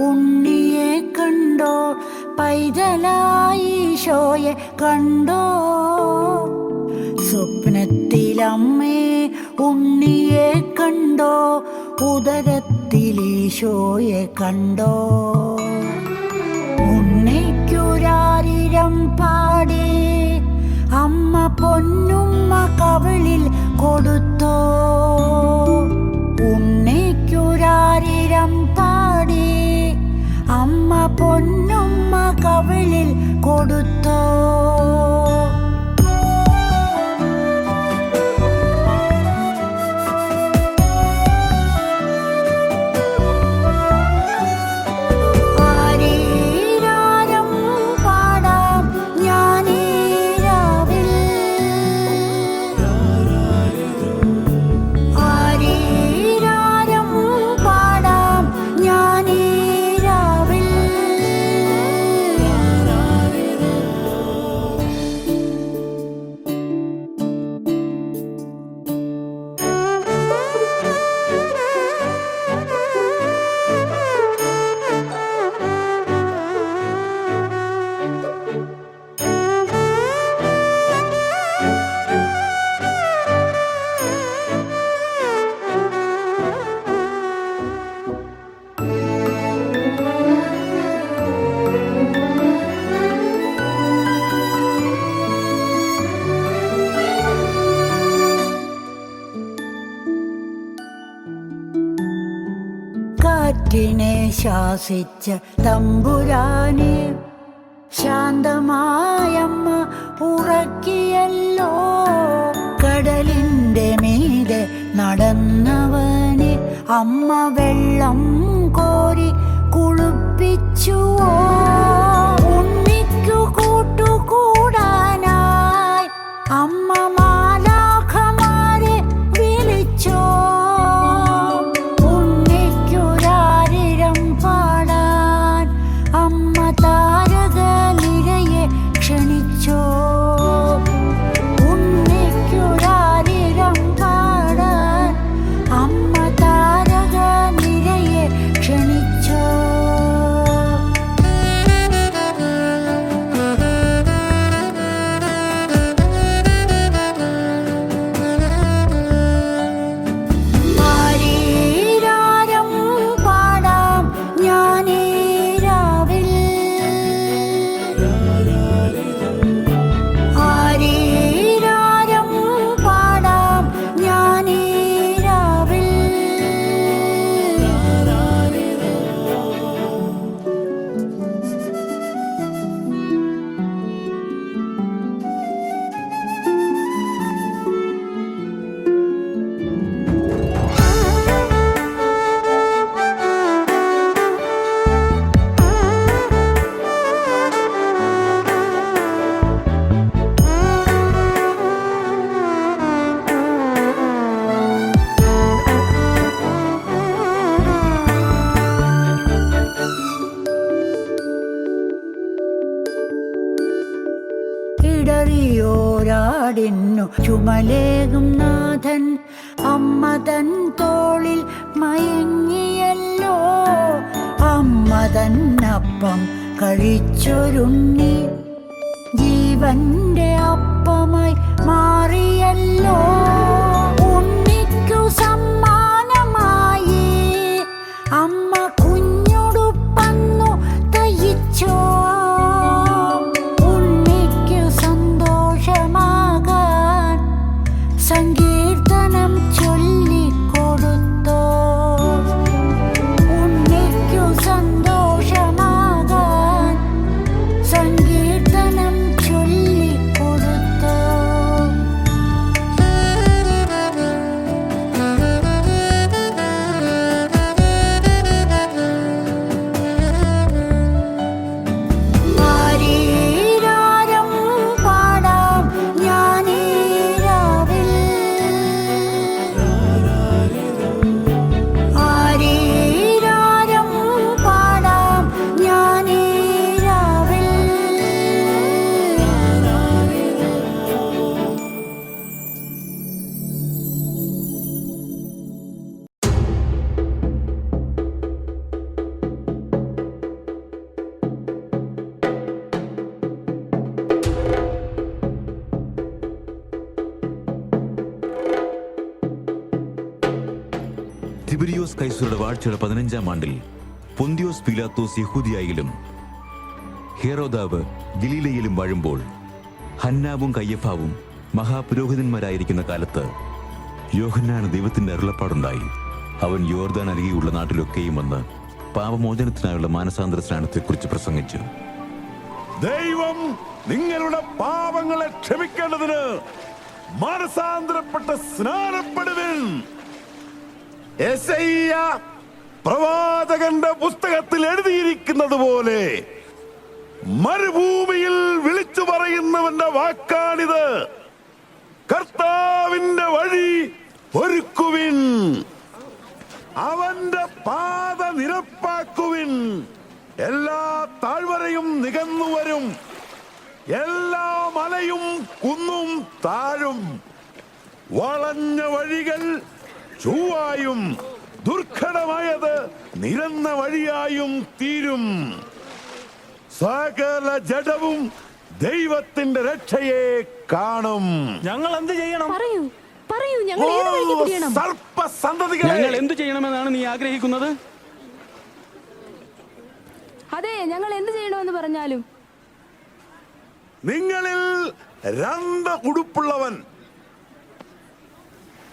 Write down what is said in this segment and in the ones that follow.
ഉണ്ണിയെ കണ്ടോ? പൈതലായി ഈശോയെ കണ്ടോ? സ്വപ്നത്തിലമ്മേ ഉണ്ണിയെ കണ്ടോ? ഉദരത്തിലീശോയെ കണ്ടോ? ഉണ്ണിക്കുരാരിരം പാടി അമ്മ പൊന്നുമ്മ കവിളിൽ കൊടുത്തോ കൊടുത്തോ. കാറ്റിനെ ശാസിച്ച തമ്പുരാനെ ശാന്തമായമ്മ ഉറക്കിയല്ലോ. കടലിന്റെ മീതെ നടന്നവനെ അമ്മ വെള്ളം കോരി കുളിപ്പിച്ചുവോ? ഇടറിയോരാടിന്നു ചുമലേകും നാഥൻ അമ്മതൻ തോളിൽ മയങ്ങിയല്ലോ. അമ്മ തന്നപ്പം കഴിച്ചൊരുണ്ണി. ജീവന്റെ അപ്പമായി മാറിയല്ലോ. തിബേരിയോസ് കൈസറുടെ വാഴ്ചയുടെ പതിനഞ്ചാം ആണ്ടിൽ പൊന്തിയോസ് പിലാത്തോസ് യഹൂദിയായിലും ഹേറോദാവ് ഗലീലയിലും വാഴുമ്പോൾ ഹന്നാവും കയ്യഫാവും മഹാപുരോഹിതന്മാരായിരിക്കുന്ന കാലത്ത് യോഹന്നാണ് ദൈവത്തിന്റെ അരുളപ്പാടുണ്ടായി. അവൻ യോർദാൻ അരികെയുള്ള നാട്ടിലൊക്കെയും വന്ന് പാപമോചനത്തിനായുള്ള മാനസാന്തര സ്നാനത്തെക്കുറിച്ച് പ്രസംഗിച്ചു. ദൈവം നിങ്ങളുടെ പാപങ്ങളെ ക്ഷമിക്കേണ്ടതിന് മാനസാന്തരപ്പെട്ട സ്നാനപ്പെടുവിൻ. പ്രവാചകന്റെ പുസ്തകത്തിൽ എഴുതിയിരിക്കുന്നത് പോലെ മരുഭൂമിയിൽ വിളിച്ചു പറയുന്നവന്റെ വാക്കാണിത്. കർത്താവിന്റെ വഴി ഒരുക്കുവിൻ. അവന്റെ പാത നിരപ്പാക്കുവിൻ. എല്ലാ താഴ്വരയും നികന്നു വരും. എല്ലാ മലയും കുന്നും താഴും. വളഞ്ഞ വഴികൾ ചൊവ്വായും ദുർഘടമായത് നിരന്ന വഴിയായും തീരും. സകല ജഡവും ദൈവത്തിന്റെ രക്ഷയെ കാണും. ഞങ്ങൾ എന്ത് ചെയ്യണം? പറയൂ പറയൂ ഞങ്ങൾ ഏത് വഴിക്ക് തിരിയണം സർപ്പസന്തതികളെ. ഞങ്ങൾ എന്ത് ചെയ്യണമെന്നാണ് നീ ആഗ്രഹിക്കുന്നത്? അതെ ഞങ്ങൾ എന്ത് ചെയ്യണമെന്ന് പറഞ്ഞാലും. നിങ്ങളിൽ രണ്ട് ഉടുപ്പുള്ളവൻ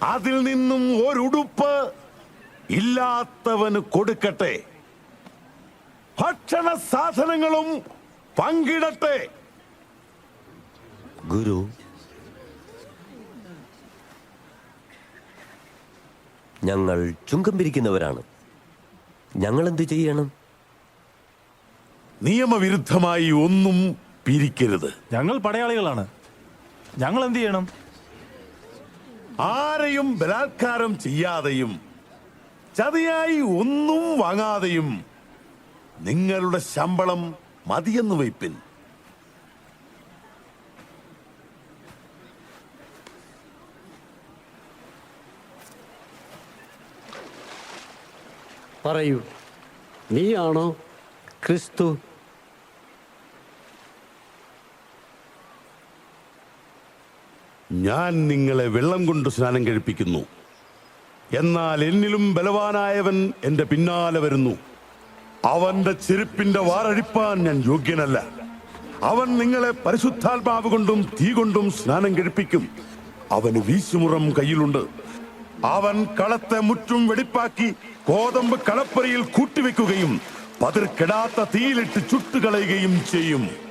അതിൽ നിന്നും ഒരുടുപ്പ് ഇല്ലാത്തവന് കൊടുക്കട്ടെ. ഭക്ഷണ സാധനങ്ങളും പങ്കിടട്ടെ. ഗുരു. ഞങ്ങൾ ചുങ്കം പിരിക്കുന്നവരാണ് ഞങ്ങൾ എന്ത് ചെയ്യണം? നിയമവിരുദ്ധമായി ഒന്നും പിരിക്കരുത്. ഞങ്ങൾ പടയാളികളാണ്. ഞങ്ങൾ എന്ത് ചെയ്യണം? ആരെയും ബലാത്കാരം ചെയ്യാതെയും ചതിയായി ഒന്നും വാങ്ങാതെയും നിങ്ങളുടെ ശമ്പളം മതിയെന്ന് വയ്പിൻ പറയൂ നീയാണോ ക്രിസ്തു ഞാൻ നിങ്ങളെ വെള്ളം കൊണ്ട് സ്നാനം കഴിപ്പിക്കുന്നു. എന്നാൽ എന്നിലും ബലവാനായവൻ എന്റെ പിന്നാലെ വരുന്നു. അവന്റെ ചെരുപ്പിന്റെ വാറഴിപ്പാൻ ഞാൻ യോഗ്യനല്ല. അവൻ നിങ്ങളെ പരിശുദ്ധാത്മാവ് കൊണ്ടും തീ കൊണ്ടും സ്നാനം കഴിപ്പിക്കും. അവന് വീശുമുറം കയ്യിലുണ്ട്. അവൻ കളത്തെ മുറ്റും വെടിപ്പാക്കി കോതമ്പ് കളപ്പറിയിൽ കൂട്ടിവെക്കുകയും പതിർക്കെടാത്ത തീയിലിട്ട് ചുട്ടുകളയുകയും ചെയ്യും.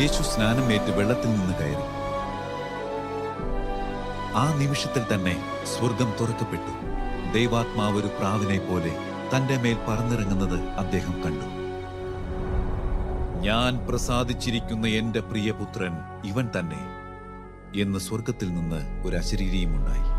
യേശു സ്നാനമേറ്റ് വെള്ളത്തിൽ നിന്ന് കയറി. ആ നിമിഷത്തിൽ തന്നെ സ്വർഗം തുറക്കപ്പെട്ടു. ദൈവാത്മാവ് ഒരു പ്രാവിനെ പോലെ തന്റെ മേൽ പറന്നിറങ്ങുന്നത് അദ്ദേഹം കണ്ടു. ഞാൻ പ്രസാദിച്ചിരിക്കുന്ന എന്റെ പ്രിയപുത്രൻ ഇവൻ തന്നെ എന്ന് സ്വർഗത്തിൽ നിന്ന് ഒരു അശരീരിയുമുണ്ടായി